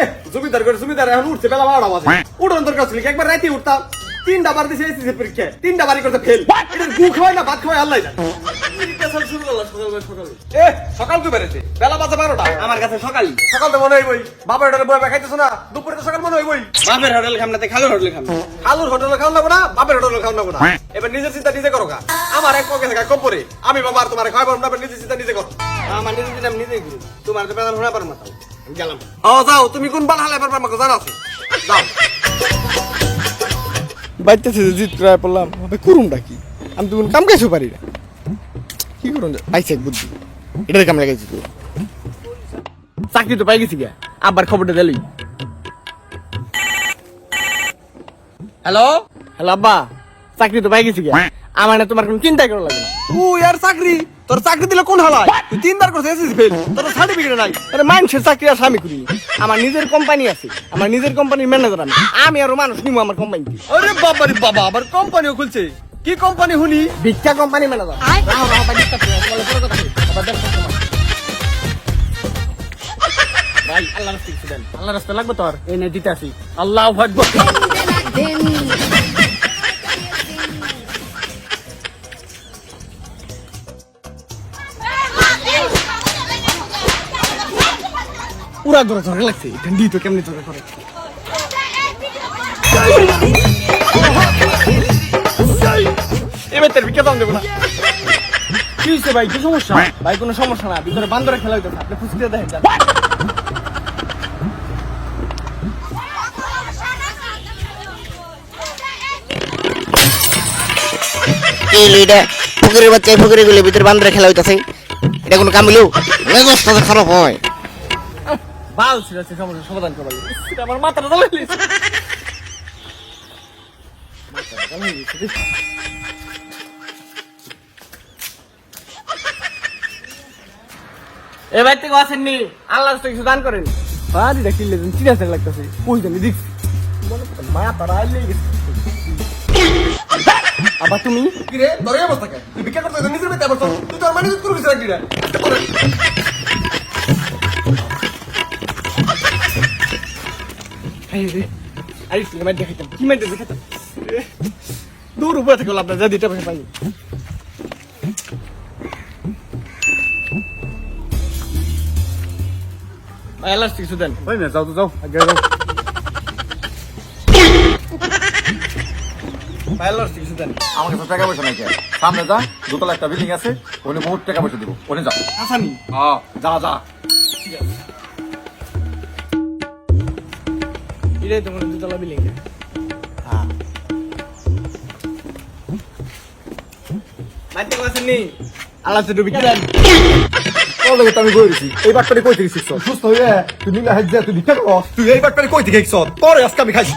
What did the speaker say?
এ জমিদার করে জমিদার এখন উঠছে বেলা বারোটা বাজে। উঠন দরকার ছিল কি? একবার রাতে উঠতাম। তিনটা বার দিছে এসেছে পরীক্ষা তিনটা বাড়ি করতে ফেল এটা গু খাওয়াই না ভাত খাওয়াই আল্লাহ জানে। শুরু করল সকাল সকাল এ সকাল তো বেড়েছে। বেলা বাজে বারোটা। আমার কাছে সকালই। সকাল তো মনে হয় হোটেলে খাইতেছো না দুপুরে তো সকাল মনে বাপের হোটেল খামনাতে খালুর হোটেল খাম। হোটেলে না বাপের হোটেলে খাওয়া লাগবো না। এবার নিজের চিন্তা নিজে করো গা। আমার এক পক্ষে থাকা কম পরে আমি বাবা আর তোমার না নিজের চিন্তা নিজে করো। আমার নিজে দিলাম নিজেই করি। তোমার তো বেতন শোনা পারো না তাও আমি গেলাম। ও যাও তুমি কোন বাল হালে পারবা আমাকে জানা আছে যাও। বাইতেছে যে জিত করে পড়লাম করুমটা কি? আমি তো কাম কাজও পারি না। কি করুন পাইছে এক বুদ্ধি। এটাতে কাম লাগাইছি তো। চাকরি তো পাই গেছি গা আবার খবরটা দিলি হ্যালো? হ্যালো আব্বা? চাকরি তো পাই গেছি গা আমার না তোমার কোনো চিন্তাই করা লাগে না। তুই আর চাকরি? তোর চাকরি দিলে কোন হালায় তুই তিনবার করছিস এসএসসি ফেল তোর সার্টিফিকেট নাই। আরে মানুষের চাকরি আর স্বামী করি। আমার নিজের কোম্পানি আছে। আমার নিজের কোম্পানির ম্যানেজার আমি। আমি আরও মানুষ নিবো আমার কোম্পানিতে আরে বাবা রে বাবা আবার কোম্পানিও খুলছে। কি কোম্পানি হুনি ভিক্ষা কোম্পানি ম্যানেজার রাহো রাহো ভাই ডিস্টার্ব করে বলে পরে কথা। আবার দেখো তোমার ভাই আল্লাহ রাস্তা কিছু দেন। আল্লাহ রাস্তা লাগবে তোর? এই নে দিতে আসি আল্লাহ আকবার। পুরা ধরে ধরে লাগছে। ঠান্ডি তো কেমনি ধরে করে? এবার তোর ভিক্ষা দাম দেবো না। কি হয়েছে ভাই? কি সমস্যা? ভাই কোনো সমস্যা না। ভিতরে বান্দরে খেলা হইতেছে। আপনি দেখেন। এটা ফকিরের বাচ্চা এই ফকিরেরগুলো ভিতরে বান্দরে খেলা হইতাছে। এটা কোনো কাম হইল? মেজাজটা তো খারাপ হয়। বাল ছিল সে সমস্যা সমাধান করবার আমার মাথাটা দিয়েছে, রে। এ ভাই থেকে আসেননি আল্লাহ কিছু দান করেন। বাড়িটা কিনলে চিনা চিনা লাগতেছে কই জানি দেখছি মনে মায়া তারা আইলে গেছে আবার তুমি? কি রে এই অবস্থা কেন? তুই ভিক্ষা করতে নিজের বেতে আবার তুই তোর মানে করবি চাকরি না আরে তুই মাই দেখাইতাম কি মাই দেখাইতাম এ, দূর উপরে থেকে লাভ না যা দিতে পারে পাই ভাই আল্লাহ কিছু দেন। ওই না যাও তো যাও আগে যাও। ভাই আল্লাহ কিছু দেন। আমার কাছে টাকা পয়সা নাই সামনে যা দোতলা একটা বিল্ডিং আছে ওখানে বহুত টাকা পয়সা দিব। ওখানে যা। আসানি হ্যাঁ যা যা। এটাই তোমার দুতলা বিল্ডিং হ্যাঁ। আল্লাহ তো ডুবি আমি কইছি এই বাটপারি কই থেকে শিখছ? সুস্থ হয়ে তুমি মিলা হাজ তুই ভিক্ষা তুই এই বাটপারি কই থেকে শিখছ? তোর আজকে আমি খাইছি।